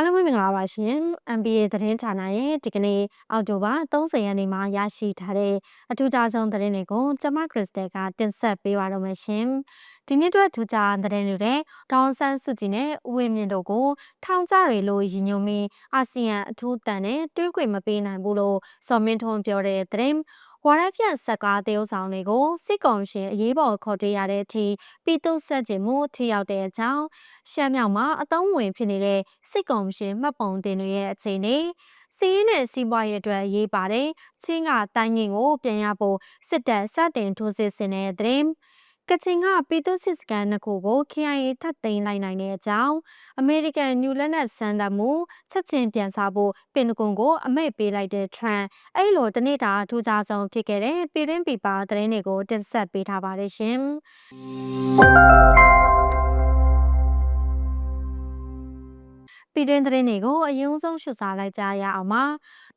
အားလုံးပဲမင်္ဂလာပါရှင် MBA သတင်းဌာနရဲ့ဒီကနေ့အောက်တိုဘာ30ရက်နေ့မှာရရှိထားတဲ့အထူးခြားဆုံးသတင်းတွေကိုကျွန်မခရစ်စတယ်ကတင်ဆက်ပေးပါတော့မယ်ရှင်ဒီနေ့အတွက်ထူးခြားသတင်းတွေတဲ့ဒေါန်ဆန်းစုကြည်နဲ့ဦးဝင်းမြင့်တို့ကိုထောင်ကြရလို့ရည်ညွှန်းပြီးအာဆီယံအထူးတန်နဲ့တွေးခွေမပေးနိုင်ဘူးလို့စော်မင်းထွန်းပြောတဲ့သတင်း ဝါရဖြန့်ဆက်ကားတရုပ်ဆောင်တွေကိုစစ်ကောင်ရှင်အရေးပေါ်ခေါ်တွေ့ရတဲ့အထိပြည်သူ့ဆက်ကျင်မှုထိရောက်တဲ့အကြောင်းရှမ်းမြောက်မှာအသုံးဝင်ဖြစ်နေတဲ့စစ်ကောင်ရှင်မှတ်ပုံတင်တွေရဲ့အခြေအနေစီးရင်နဲ့စီးပွားရေးအတွက်ရေးပါတယ်ချင်းကတိုင်းငင်ကိုပြန်ရဖို့စစ်တပ်စတင်ထိုးစစ်ဆင်တဲ့တဲ့ ကချင်ကပြည်သူစစ်စကန်နှစ်ခုကို KIA ထပ်သိမ်းလိုက်နိုင်တဲ့အကြောင်းအမေရိကန်ညူလက်နက်စမ်းသပ်မှုချက်ချင်းပြန်စားဖို့ပင်တကွန်ကိုအမိတ်ပေးလိုက်တဲ့ Trump အဲ့လိုတနေ့တာထူးခြားဆုံးဖြစ်ခဲ့တဲ့ပြည်တွင်းပြည်ပသတင်းတွေကိုတင်ဆက်ပေးထားပါတယ်ရှင် ပြည်တွင်းသတင်းတွေကိုအယုံဆုံးရှုစားလိုက်ကြရအောင်ပါ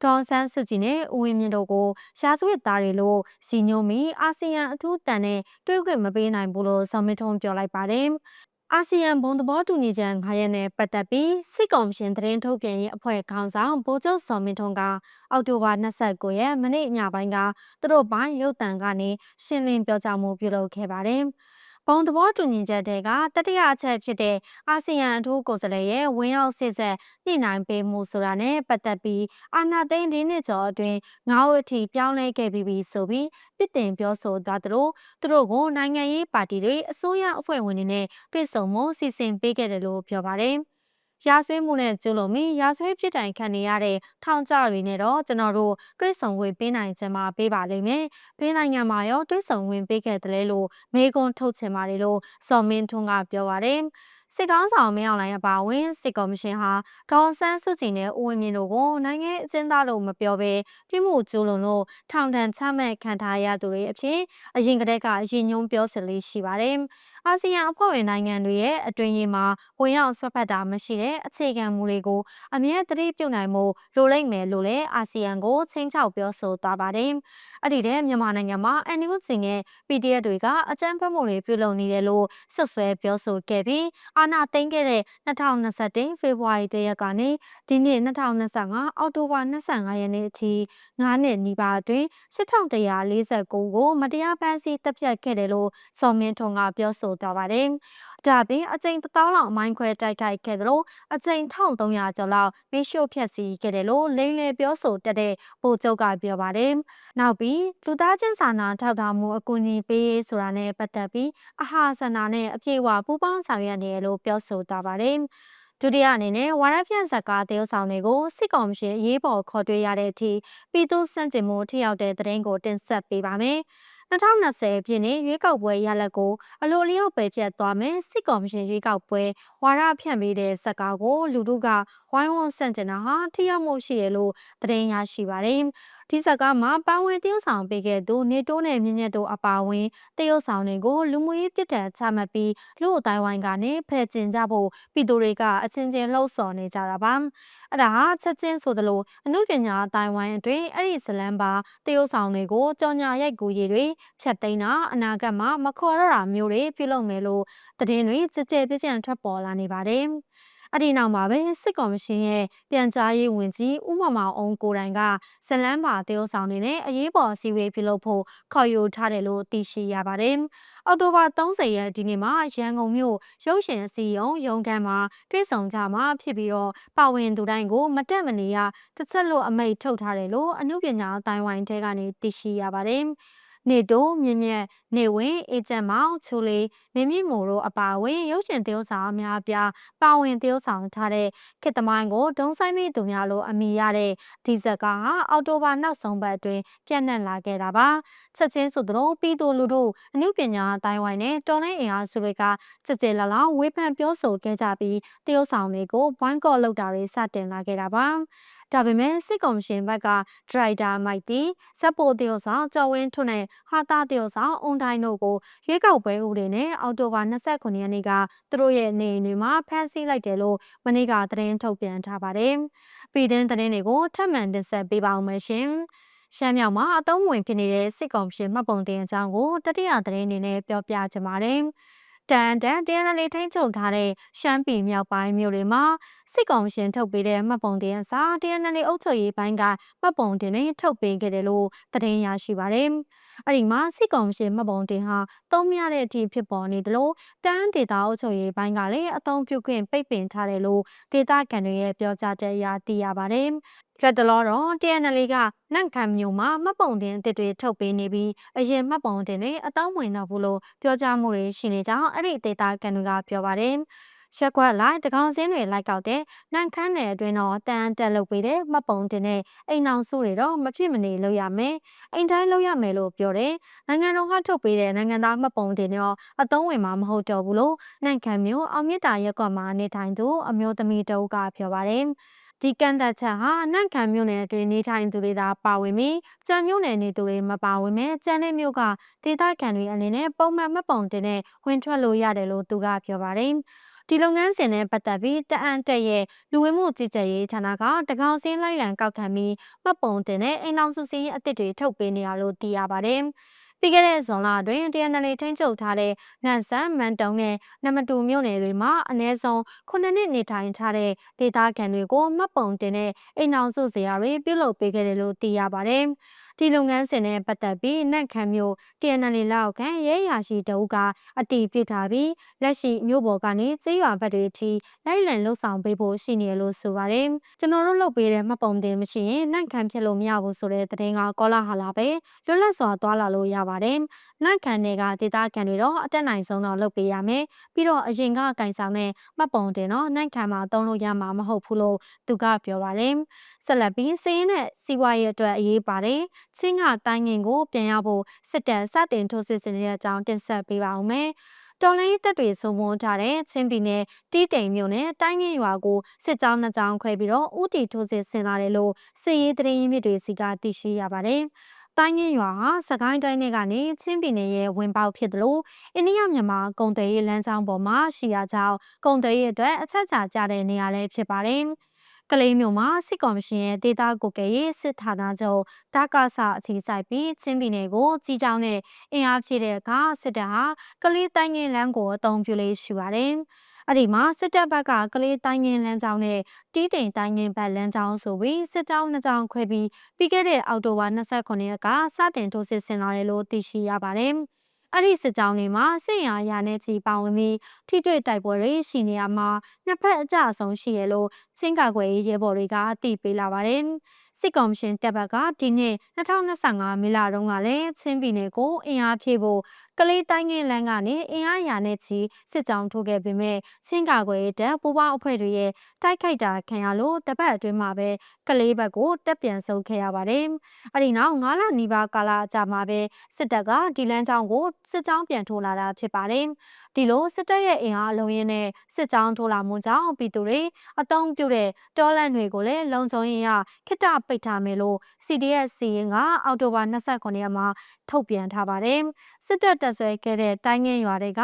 ဒေါ်ဆန်းစုကြည်နဲ့ဦးဝင်းမြင့်တို့ကိုရှားစွေသားတွေလို့စီညိုမီအာဆီယံအထူးတန်နဲ့တွေ့ခွင့်မပေးနိုင်ဘူးလို့ဇော်မင်းထွန်းပြောလိုက်ပါတယ်အာဆီယံဘုံသဘောတူညီချက်9ရက်နဲ့ပတ်သက်ပြီးစစ်ကော်မရှင်သတင်းထုတ်ပြန်ရေးအဖွဲ့ခေါင်းဆောင်ဗိုလ်ချုပ်စော်မင်းထွန်းကအောက်တိုဘာ29ရက်မနေ့ညပိုင်းကသူတို့ပိုင်းရုပ်တံကနေရှင်းလင်းပြောကြားမှုပြုလုပ်ခဲ့ပါတယ်။ ဘုံသဘောတူညီချက်တွေကတတိယအချက်ဖြစ်တဲ့အာဆီယံအထူးကိုယ်စားလှယ်ရဲ့ဝင်းရောက်စစ်ဆက်ညှိနှိုင်းပေးမှုဆိုတာနဲ့ပတ်သက်ပြီးအာဏာသိမ်း၄နှစ်ကျော်အတွင်းငါးဦးအထိပြောင်းလဲခဲ့ပြီးပြီဆိုပြီးပြစ်တင်ပြောဆိုသွားသလိုသူတို့ကိုနိုင်ငံရေးပါတီတွေအစိုးရအဖွဲ့ဝင်တွေနဲ့တွေ့ဆုံမှုစီစဉ်ပေးခဲ့တယ်လို့ပြောပါတယ်။ ရာဇဝတ်မှုနဲ့ကျူးလွန်ပြီးရာဇဝတ်ပြစ်ဒဏ်ခံနေရတဲ့ထောင်ကျတွေနဲ့တော့ကျွန်တော်တို့တွဲဆုံဝင်ပေးနိုင်ခြင်းမှာပေးပါလိမ့်မယ်။ပေးနိုင်ငံမှာရောတွဲဆုံဝင်ပေးခဲ့တယ်လို့မေကွန်ထုတ်ချင်ပါတယ်လို့စော်မင်းထွန်းကပြောပါတယ်။စစ်ကောင်းဆောင်မင်းအောင်လှိုင်အပါအဝင်စစ်ကော်မရှင်ဟာဒေါ်ဆန်းစုကြည်နဲ့ဦးဝင်းမြင့်တို့ကိုနိုင်ငံအကျဉ်းသားလို့မပြောဘဲပြမှုကျူးလွန်လို့ထောင်ဒဏ်ချမှတ်ခံထားရသူတွေအဖြစ်အရင်ကတည်းကရည်ညွှန်းပြောဆိုလေးရှိပါတယ်။ အာဆီယံအဖွဲ့ဝင်နိုင်ငံတွေရဲ့အတွင်းရေးမှာဝင်ရောက်ဆွတ်ဖက်တာမရှိတဲ့အခြေခံမူတွေကိုအမြဲတမ်းပြုနိုင်မှုလိုလိမ့်မယ်လို့လည်းအာဆီယံကိုချင်းချောက်ပြောဆိုသွားပါတယ်။အဲ့ဒီတဲ့မြန်မာနိုင်ငံမှာအန်ယူဂျင်ရဲ့ PDF တွေကအကြမ်းဖက်မှုတွေပြုလုပ်နေတယ်လို့ဆွဆွဲပြောဆိုခဲ့ပြီးအာဏာသိမ်းခဲ့တဲ့2021ဖေဖော်ဝါရီလရက်ကနေဒီနှစ်2025အောက်တိုဘာ25ရက်နေ့အထိ9နှစ်နီးပါးအတွင်း8149ကိုမတရားဖမ်းဆီးတပ်ဖြတ်ခဲ့တယ်လို့စော်မင်းထွန်းကပြောဆိုသွားပါတယ်။ဒါပြင်အကြိမ်1000လောက်အမိုင်းခွဲတိုက်ခိုက်ခဲ့တယ်လို့အကြိမ်1300ကျော်လောက်မိရှို့ဖျက်ဆီးခဲ့တယ်လို့လိမ့်လေပြောဆိုတတ်တဲ့ဗိုလ်ချုပ်ကပြောပါတယ်။နောက်ပြီးလူသားချင်းစာနာထောက်ထားမှုအကူအညီပေးရေးဆိုတာနဲ့ပတ်သက်ပြီးအဟာဆန္ဒနဲ့အပြည့်အဝပူးပေါင်းဆောင်ရွက်နေတယ်လို့ပြောဆိုထားပါတယ်။ဒုတိယအနေနဲ့ဝါရဖြန့်ဇက်ကားတရုတ်ဆောင်တွေကိုစစ်ကောင်မရှင်ရေးပေါ်ခေါ်တွေ့ရတဲ့အထိပြည်သူစန့်ကျင်မှုထိရောက်တဲ့သတင်းကိုတင်ဆက်ပေးပါမယ်။ 2020ပြည့်နှစ်ရွေးကောက်ပွဲရလဒ်ကိုအလိုအလျောက်ပယ်ဖျက်သွားမယ်စစ်ကော်မရှင်ရွေးကောက်ပွဲဝါရဖြန့်ပေးတဲ့စက်ကားကိုလူတို့ကဝိုင်းဝန်းဆန့်ကျင်တာဟာထိရောက်မှုရှိတယ်လို့သတင်းရရှိပါတယ်။ဒီစက်ကားမှာပါဝင်တရုတ်ဆောင်ပေးခဲ့သူနေတိုးနဲ့မြင့်မြတ်တို့အပါအဝင်တရုတ်ဆောင်တွေကိုလူမှုရေးပြစ်ဒဏ်ချမှတ်ပြီးလူအတိုင်းဝိုင်းကနေဖယ်ကျင်ကြဖို့ပြည်သူတွေကအချင်းချင်းလှုံ့ဆော်နေကြတာပါ။အဲ့ဒါဟာချက်ချင်းဆိုသလိုအမှုပညာအတိုင်းဝိုင်းအတွင်းအဲ့ဒီဇလန်းပါတရုတ်ဆောင်တွေကိုကြော်ညာရိုက်ကူရည်တွေဖြတ်သိမ်းတာအနာဂတ်မှာမခေါ်ရတာမျိုးတွေပြုလုပ်မယ်လို့သတင်းတွေကြကြပြပြန့်ထွက်ပေါ်လာနေပါတယ်။ အဒီနောက်မှာပဲစစ်ကော်မရှင်ရဲ့ပြန်ကြားရေးဝန်ကြီးဦးမမောင်အောင်ကိုတိုင်ကဇလန်းပါတေးဆောင်နေနဲ့အရေးပေါ်အစည်းအဝေးပြုလုပ်ဖို့ခေါ်ယူထားတယ်လို့သိရှိရပါတယ်။အောက်တိုဘာ30ရက်ဒီနေ့မှာရန်ကုန်မြို့ရုပ်ရှင်အစည်းအရုံးရုံးခန်းမှာတွေ့ဆုံကြမှာဖြစ်ပြီးတော့ပါဝင်သူတိုင်းကိုမတက်မနေရတစ်ချက်လို့အမိတ်ထုတ်ထားတယ်လို့အမှုပညာအတိုင်းဝိုင်းတဲကနေသိရှိရပါတယ်။ နေတိုးမြင့်မြတ်နေဝင်အေဂျင့်မောင်ချူလီမင်းမြင့်မို့တို့အပါအဝင်ရုပ်ရှင်သရုပ်ဆောင်အများပြားပါဝင်သရုပ်ဆောင်ထားတဲ့ခေတ်သမိုင်းကိုဒုံဆိုင်မိသူများလို့အမည်ရတဲ့ဒီဇက်ကားဟာအောက်တိုဘာနောက်ဆုံးပတ်အတွင်းပြန့်နှံ့လာခဲ့တာပါ ချက်ချင်းဆိုသလိုပြည်သူလူထုအမှုပညာအတိုင်းဝိုင်းနဲ့တော်လိုင်းအင်အားစုတွေကကြကြလလောင်ဝေဖန်ပြောဆိုခဲ့ကြပြီးတရုတ်ဆောင်တွေကိုဘွိုင်းကော့လောက်တာတွေစတင်လာခဲ့တာပါဒါပေမဲ့စစ်ကော်မရှင်ဘက်ကဒရိုက်တာမိုက်တီဇက်ပိုတယောက်ဆောင်ကျော်ဝင်းထွန်းနဲ့ဟာတာတယောက်ဆောင်အွန်တိုင်းတို့ကိုရွေးကောက်ပွဲဥပဒေနဲ့အောက်တိုဘာ29ရက်နေ့ကသူတို့ရဲ့နေအိမ်တွေမှာဖမ်းဆီးလိုက်တယ်လို့မနေ့ကသတင်းထုတ်ပြန်ထားပါတယ်။ပြည်တွင်းသတင်းတွေကိုထပ်မံတင်ဆက်ပေးပါအောင်မယ်ရှင်။ ရှမ်းမြောက်မှာအသုံးဝင်ဖြစ်နေတဲ့စစ်ကောင်ရှင်မှတ်ပုံတင်အကြောင်းကိုတတိယသတင်းအနေနဲ့ပြောပြချင်ပါတယ်။တန်တန်တရားနယ်ထိန်းချုပ်ထားတဲ့ရှမ်းပြည်မြောက်ပိုင်းမြို့တွေမှာစစ်ကောင်ရှင်ထုတ်ပေးတဲ့မှတ်ပုံတင်အစားတရားနယ်အုပ်ချုပ်ရေးပိုင်းကမှတ်ပုံတင်တွေထုတ်ပေးခဲ့တယ်လို့သတင်းရရှိပါတယ်။အဲ့ဒီမှာစစ်ကောင်ရှင်မှတ်ပုံတင်ဟာသုံးမရတဲ့အထိဖြစ်ပေါ်နေတယ်လို့တန်းဒေတာအုပ်ချုပ်ရေးပိုင်းကလည်းအသုံးပြုခွင့်ပိတ်ပင်ထားတယ်လို့ဒေတာကန်တွေရဲ့ပြောကြားချက်အရသိရပါတယ်။ လက်တလောတော့ TNL ကနန့်ခံမျိုးမှာမှတ်ပုံတင်အစ်တွေထုတ်ပေးနေပြီးအရင်မှတ်ပုံတင်တွေအတောင်းဝင်တော့ဘူးလို့ပြောကြားမှုတွေရှိနေကြောင်းအဲ့ဒီဒေတာကန်တွေကပြောပါတယ်။ရက်ကွက်လိုက်တကောင်စင်းတွေလိုက်ကောက်တဲ့နန့်ခမ်းနယ်အတွင်းတော့တန်တက်လုပ်ပေးတဲ့မှတ်ပုံတင်နဲ့အိမ်အောင်စုတွေတော့မဖြစ်မနေလုပ်ရမယ်။အိမ်တိုင်းလုပ်ရမယ်လို့ပြောတယ်။နိုင်ငံတော်ကထုတ်ပေးတဲ့နိုင်ငံသားမှတ်ပုံတင်တော့အသုံးဝင်မှာမဟုတ်တော့ဘူးလို့နန့်ခမ်းမျိုးအောင်မြင့်တာရက်ကွက်မှာနေထိုင်သူအမျိုးသမီးတဦးကပြောပါတယ်။ ဒီကန့်သက်ချက်ဟာနန့်ခံမြို့နယ်အတွင်းနေထိုင်သူတွေသာပါဝင်ပြီးကြံမြို့နယ်နေသူတွေမပါဝင်မဲ့ကြံတဲ့မြို့ကဒေသခံတွေအနေနဲ့ပုံမှန်မှတ်ပုံတင်နဲ့ဝင်ထွက်လို့ရတယ်လို့သူကပြောပါတယ်။ဒီလုပ်ငန်းစဉ်နဲ့ပတ်သက်ပြီးတအန်တက်ရဲ့လူဝင်မှုကြီးကြပ်ရေးဌာနကတကောင်စင်းလိုက်လံကောက်ခံပြီးမှတ်ပုံတင်နဲ့အိမ်အောင်စုစည်းအသစ်တွေထုတ်ပေးနေရလို့သိရပါတယ်။ ပြီးခဲ့တဲ့ဇွန်လအတွင်း TNL ထိန်းချုပ်ထားတဲ့နန်ဆန်မန်တုံနဲ့နမတူမြို့နယ်တွေမှာအ ਨੇ ဆုံး9နှစ်နေထိုင်ထားတဲ့ဒေသခံတွေကိုမှတ်ပုံတင်တဲ့အိမ်အောင်စုစရာတွေပြုလုပ်ပေးခဲ့တယ်လို့သိရပါတယ်။ ဒီလုပ်ငန်းစဉ်နဲ့ပတ်သက်ပြီးနန့်ခံမျိုး TNL လောက်ခံရဲရရှိတအုပ်ကအတီးပြုထားပြီးလက်ရှိမြို့ပေါ်ကနေကျေးရွာဘက်တွေအထိလိုက်လံလှုပ်ဆောင်ပေးဖို့ရှိနေလို့ဆိုပါတယ်။ကျွန်တော်တို့လုပ်ပေးတဲ့မှတ်ပုံတင်မရှိရင်နန့်ခံဖြစ်လို့မရဘူးဆိုတဲ့သတင်းကကောလာဟာလာပဲလွတ်လပ်စွာသွားလာလို့ရပါတယ်။နန့်ခံတွေကဒေသခံတွေတော့အတက်နိုင်ဆုံးတော့လုပ်ပေးရမယ်။ပြီးတော့အရင်ကကင်ဆောင်တဲ့မှတ်ပုံတင်တော့နန့်ခံမှာတုံးလို့ရမှာမဟုတ်ဘူးလို့သူကပြောပါတယ်။ဆက်လက်ပြီးစည်ရင်နဲ့စီးပွားရေးအတွက်အရေးပါတယ်။ ချင်းကတိုင်းငင်ကိုပြန်ရဖို့စစ်တပ်စတင်ထိုးစစ်ဆင်နေတဲ့အကြောင်းတင်ဆက်ပေးပါဦးမယ်။တော်လိုင်းတပ်တွေစုံမွန်းထားတဲ့ချင်းပြည်နယ်တီးတိမ်မြို့နယ်တိုင်းငင်ရွာကိုစစ်ကြောင်းနှစ်ကြောင်းခွဲပြီးတော့ဥတီထိုးစစ်ဆင်လာတယ်လို့စစ်ရေးတရင်မြစ်တွေစီကသိရှိရပါတယ်။တိုင်းငင်ရွာဟာစကိုင်းတိုင်းထဲကနေချင်းပြည်နယ်ရဲ့ဝင်ပေါက်ဖြစ်တယ်လို့အိန္ဒိယမြန်မာကုန်သွယ်ရေးလမ်းကြောင်းပေါ်မှာရှိရာကြောင်းကုန်သွယ်ရေးအတွက်အချက်ချာကျတဲ့နေရာလည်းဖြစ်ပါတယ်။ ကလေးမျိုးမှာစစ်ကော်မရှင်ရဲ့ဒေတာကိုကဲရေးစစ်ဌာနချုပ်တကဆအခြေစိုက်ပြီးချင်းပြည်နယ်ကိုကြီးကြောင်းနဲ့အင်အားဖြည့်တဲ့အခါစစ်တပ်ဟာကလေးတိုင်းငင်းလမ်းကိုအုံပြုလေးရှိပါတယ်။အဲ့ဒီမှာစစ်တပ်ဘက်ကကလေးတိုင်းငင်းလမ်းကြောင်းနဲ့တီးတိမ်တိုင်းငင်းဘက်လမ်းကြောင်းဆိုပြီးစစ်ကြောင်းနှစ်ကြောင်းခွဲပြီးပြီးခဲ့တဲ့အောက်တိုဘာ29ရက်ကစတင်ထိုးစစ်ဆင်လာတယ်လို့သိရှိရပါတယ်။ အဲ့ဒီစစ်ကြောင်းတွေမှာစစ်ရာရာနဲ့ချီပါဝင်ပြီးထိတွေ့တိုက်ပွဲတွေရှိနေရမှာနှစ်ဖက်အကြအဆုံးရှိရလို့ချင်းကာကွယ်ရေးရဲဘော်တွေကအသိပေးလာပါတယ် စစ်ကော်မရှင်တပ်ဘက်ကဒီနှစ်2025မေလတုန်းကလည်းချင်းပြည်နယ်ကိုအင်အားဖြည့်ဖို့ကလေးတိုင်းငင်းလန်းကနေအင်အားရာနဲ့ချီစစ်ကြောင်းထိုးခဲ့ပေမဲ့ချင်းကာကွယ်ရေးတပ်ပူးပေါင်းအဖွဲ့တွေရဲ့တိုက်ခိုက်တာခံရလို့တပတ်အတွင်းမှာပဲကလေးဘက်ကိုတက်ပြန်ဆုတ်ခဲ့ရပါတယ်။အဲဒီနောက်9လနီးပါးကာလအကြာမှာပဲစစ်တပ်ကဒီလန်းကြောင်းကိုစစ်ကြောင်းပြန်ထိုးလာတာဖြစ်ပါတယ်။ဒီလိုစစ်တပ်ရဲ့အင်အားအလုံးရင်းနဲ့စစ်ကြောင်းထိုးလာမှုကြောင့်ပြည်သူတွေအုံပြုတဲ့တောလန့်တွေကိုလည်းလုံခြုံရေးရခိတပိတ်ထားမယ်လို့ CDS စီရင်ကအောက်တိုဘာ29ရက်မှာထုတ်ပြန်ထားပါတယ်စစ်တပ်တပ်ဆွဲခဲ့တဲ့တိုင်းငင်းရွာတွေက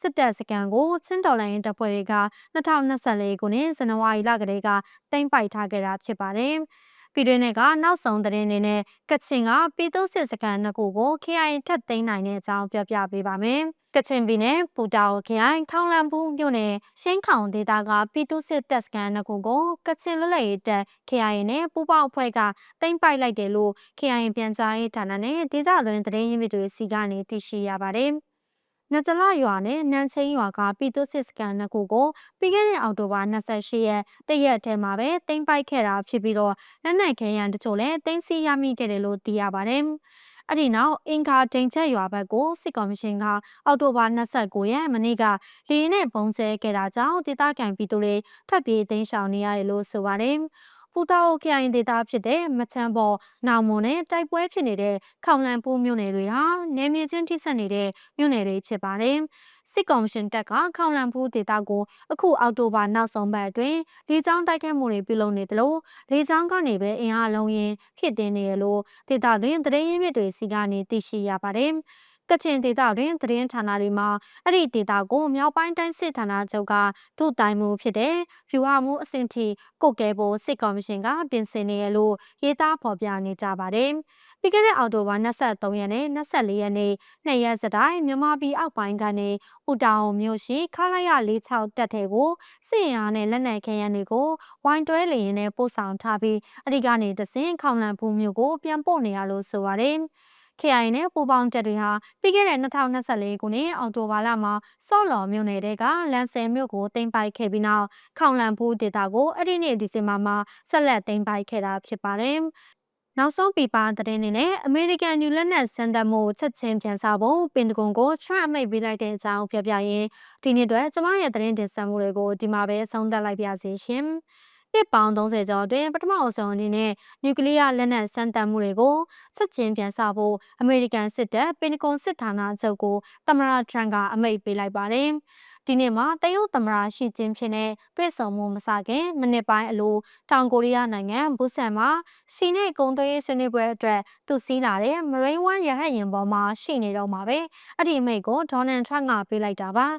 စစ်တပ်စကန်ကိုချင်းတော်လိုင်းတပ်ဖွဲ့တွေက2024ခုနှစ်ဇန်နဝါရီလကတည်းကတင်ပိုက်ထားခဲ့တာဖြစ်ပါတယ်ပြည်တွင်းကနောက်ဆုံးသတင်းတွေနဲ့ကချင်ကပြည်သူစစ်စခန်းနှစ်ခုကို KIA ထပ်သိမ်းနိုင်တဲ့အကြောင်းပြောပြပေးပါမယ်။ ကချင်ပြည်နယ်ပူတာအိုခရိုင်ခေါင်လန်ဘူးမြို့နယ်ရှင်းခေါင်ဒေသကပြည်သူစစ်တပ်စခန်းနှစ်ခုကိုကချင်လွတ်လပ်ရေးတပ် KIA နဲ့ပူပေါအဖွဲ့ကတင်ပိုက်လိုက်တယ်လို့ KIA ပြန်ကြားရေးဌာနနဲ့ဒေသလွင်သတင်းရင်းမြစ်တွေစီကနေသိရှိရပါတယ်။နတလရွာနဲ့နန်းချင်းရွာကပြည်သူစစ်စခန်းနှစ်ခုကိုပြီးခဲ့တဲ့အောက်တိုဘာ28ရက်တရက်ထဲမှာပဲတင်ပိုက်ခဲ့တာဖြစ်ပြီးတော့လက်နက်ခဲယံတချို့လည်းတင်စီရမိခဲ့တယ်လို့သိရပါတယ်။ အဲ့ဒီနောက်အင်္ဂါတိန်ချက်ရွာဘက်ကိုစစ်ကော်မရှင်ကအောက်တိုဘာ29ရက်မနေ့ကလေရင်နဲ့ပုံကျဲခဲ့တာကြောင့်ဒေသခံပြည်သူတွေထွက်ပြေးသိမ်းရှောင်နေရတယ်လို့ဆိုပါတယ် ပူတာအိုခရိုင်ဒေသဖြစ်တဲ့မချမ်းပေါ်နောင်မွန်နဲ့တိုက်ပွဲဖြစ်နေတဲ့ခေါင်လန်ပူးမြို့နယ်တွေဟာနယ်မြေချင်းထိစပ်နေတဲ့မြို့နယ်တွေဖြစ်ပါတယ်။စစ်ကောင်ရှင်တပ်ကခေါင်လန်ပူးဒေသကိုအခုအောက်တိုဘာနောက်ဆုံးပတ်အတွင်းလေကြောင်းတိုက်ခိုက်မှုတွေပြုလုပ်နေတယ်လို့လေကြောင်းကနေပဲအင်အားလုံးရင်ဖြစ်တင်နေရလို့ဒေသတွင်တရေရင်းမြစ်တွေစီကနေသိရှိရပါတယ်။ ကချင်ဒေသတွင်သတင်းဌာနတွေမှာအဲ့ဒီဒေသကိုမြောက်ပိုင်းတိုင်းစစ်ဌာနချုပ်ကဒုတိုင်မှုဖြစ်တဲ့ဖြူဟာမှုအဆင့်ထိကုတ်ကဲဖို့စစ်ကော်မရှင်ကပြင်ဆင်နေရလို့ရေးသားဖော်ပြနေကြပါတယ်။ပြီးခဲ့တဲ့အောက်တိုဘာ23ရက်နဲ့24ရက်နေ့နှစ်ရက်စတိုင်းမြန်မာပြည်အောက်ပိုင်းကနေဥတောင်မြို့ရှိခလာရ46တက်တဲ့ကိုစစ်ရင်အားနဲ့လက်နက်ခဲယမ်းတွေကိုဝိုင်းတွဲလေရင်နဲ့ပို့ဆောင်ထားပြီးအဒီကနေတဆင်ခေါင်လန်ဘူးမြို့ကိုပြန်ပို့နေရလို့ဆိုပါတယ်။ KIA နဲ့ပူပေါင်းတပ်တွေဟာပြီးခဲ့တဲ့2024ခုနှစ်အောက်တိုဘာလမှာစော့လော်မြို့နယ်တဲကလန်ဆယ်မြို့ကိုတင်ပိုက်ခဲ့ပြီးနောက်ခေါင်လန်ဘူးဒေသကိုအဲ့ဒီနေ့ဒီဇင်ဘာမှာဆက်လက်တင်ပိုက်ခဲ့တာဖြစ်ပါတယ်။နောက်ဆုံးပြပသတင်းတွေနဲ့အမေရိကန်ယူလက်နက်စံတမှုချက်ချင်းပြန်စားဖို့ပင်တဂွန်ကိုထရန့်အမိတ်ပေးလိုက်တဲ့အကြောင်းပြပြရင်းဒီနေ့အတွက်ကျမရဲ့သတင်းတင်ဆက်မှုတွေကိုဒီမှာပဲဆုံးသက်လိုက်ပါစီရှင်။ နှစ်ပေါင်း30ကျော်အတွင်းပထမအဆုံးအနေနဲ့နျူကလ িয়ার လက်နက်စမ်းသပ်မှုတွေကိုစစ်ချင်းပြန်စဖို့အမေရိကန်စစ်တပ်ပင်တဂွန်စစ်ဌာနချုပ်ကိုသမ္မတထရန့်ကအမိန့်ပေးလိုက်ပါတယ်။ဒီနေ့မှာတရုတ်သမ္မတရှီကျင်းဖြစ်တဲ့ပြည်စုံမှုမစခင်မိနစ်ပိုင်းအလိုတောင်ကိုရီးယားနိုင်ငံဘူဆန်မှာရှီနဲ့ကုံသွေးဆွေးနွေးပွဲအတွက်သူစီးလာတဲ့မရိန်းဝမ်ရဟတ်ယာဉ်ပေါ်မှာရှိနေတော့မှာပဲအဲ့ဒီအမိန့်ကိုဒေါ်နယ်ထရန့်ကပေးလိုက်တာပါ။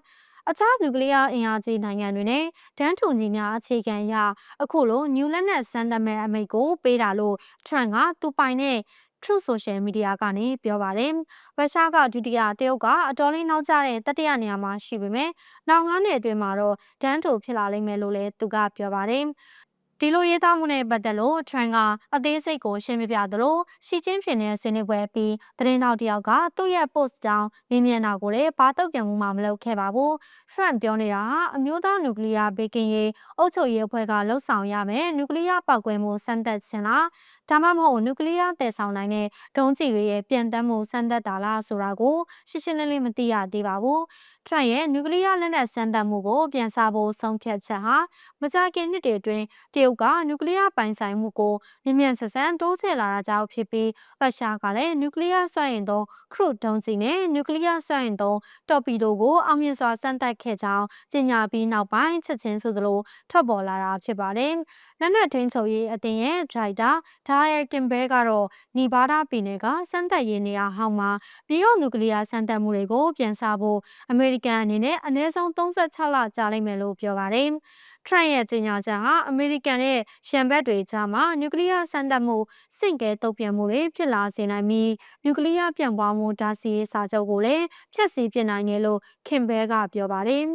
အခြားနျူကလ িয়ার အင်အားကြီးနိုင်ငံတွေနဲ့ဒန်းထုံကြီးများအခြေခံအရအခုလိုနျူလက်နက်စမ်းသပ်မဲ့အမိန့်ကိုပေးတာလို့ထရန့်ကသူပိုင်တဲ့ True Social Media ကနေပြောပါတယ်။ရုရှားကဒုတိယတရုတ်ကအတော်လေးနောက်ကျတဲ့တတိယနေရာမှာရှိပေမဲ့နောက်ငါးနှစ်အတွင်းမှာတော့ဒန်းတူဖြစ်လာလိမ့်မယ်လို့လည်းသူကပြောပါတယ်။ ဒီလိုရေးသားမှုနဲ့ပတ်သက်လို့ထရန်ကအသေးစိတ်ကိုရှင်းပြပြသလိုရှီချင်းဖြစ်နေဆွေးနွေးပွဲပြီးသတင်းတော်တယောက်ကသူ့ရဲ့ post ကြောင်းမြင်မြန်တာကိုလည်းဘာတုတ်ပြန်မှုမှမလုပ်ခဲ့ပါဘူး။ထရန်ပြောနေတာကအမျိုးသားနျူကလ িয়ার ဘေကင်ရေးအုပ်ချုပ်ရေးအဖွဲ့ကလှုပ်ဆောင်ရမယ်နျူကလ িয়ার ပောက်ကွဲမှုစမ်းသပ်ခြင်းလား ဒါမှမဟုတ်နျူကလ িয়ার တည်ဆောင်နိုင်တဲ့ဒုံးကျည်တွေရဲ့ပြန်တမ်းမှုစမ်းသပ်တာလားဆိုတာကိုရှင်းရှင်းလင်းလင်းမသိရသေးပါဘူး။ထရန့်ရဲ့နျူကလ িয়ার လက်နက်စမ်းသပ်မှုကိုပြန်စားဖို့ဆုံးဖြတ်ချက်ဟာမကြာခင်နှစ်တွေအတွင်းတရုတ်ကနျူကလ িয়ার ပိုင်ဆိုင်မှုကိုမြင့်မြတ်ဆန်ဆန်တိုးချဲ့လာတာကြောင့်ဖြစ်ပြီးရုရှားကလည်းနျူကလ িয়ার စွမ်းအင်သုံးခရုဒုံးကျည်နဲ့နျူကလ িয়ার စွမ်းအင်သုံးတော်ပီဒိုကိုအောင်မြင်စွာစမ်းသပ်ခဲ့ကြောင်းကြေညာပြီးနောက်ပိုင်းချက်ချင်းဆိုသလိုထွက်ပေါ်လာတာဖြစ်ပါတယ်။လက်နက်ထိန်းချုပ်ရေးအသင်းရဲ့ဒရိုက်တာဒါ ယယ်ကင်ဘဲကတော့နီဘားဒါးပြည်နယ်ကစမ်းသပ်ရေးနေရာဟောင်းမှာပြည်ရောနျူကလ িয়ার စမ်းသပ်မှုတွေကိုပြန်စားဖို့အမေရိကန်အနေနဲ့အနည်းဆုံး36လကြာလိမ့်မယ်လို့ပြောပါတယ်။ထရန့်ရဲ့ကြေညာချက်ဟာအမေရိကန်ရဲ့ရန်ဘက်တွေကြားမှာနျူကလ িয়ার စမ်းသပ်မှုစင့်ကဲတုံ့ပြန်မှုတွေဖြစ်လာစေနိုင်ပြီးနျူကလ িয়ার ပြန့်ပွားမှုဒါစီရေးစာချုပ်ကိုလည်းဖျက်ဆီးပစ်နိုင်တယ်လို့ခင်ဘဲကပြောပါတယ်။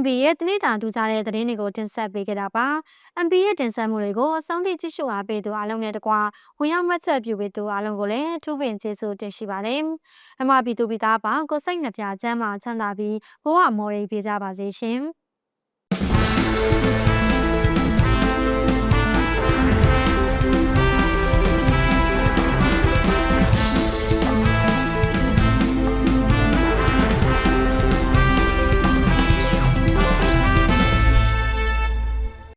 MB ရဲ့တနေ့တာထူးခြားတဲ့သတင်းတွေကိုတင်ဆက်ပေးခဲ့တာပါ။ MB ရဲ့တင်ဆက်မှုတွေကိုအဆုံးထိကြည့်ရှုအားပေးသူအားလုံးနဲ့တကွာဝင်ရောက်မှတ်ချက်ပြုပေးသူအားလုံးကိုလည်းထူးပင်ကျေးဇူးတင်ရှိပါတယ်။ MB သူပိသားပါကိုစိတ်နှပြချမ်းသာချမ်းသာပြီးဘဝမော်ရိပ်ပြကြပါစေရှင်။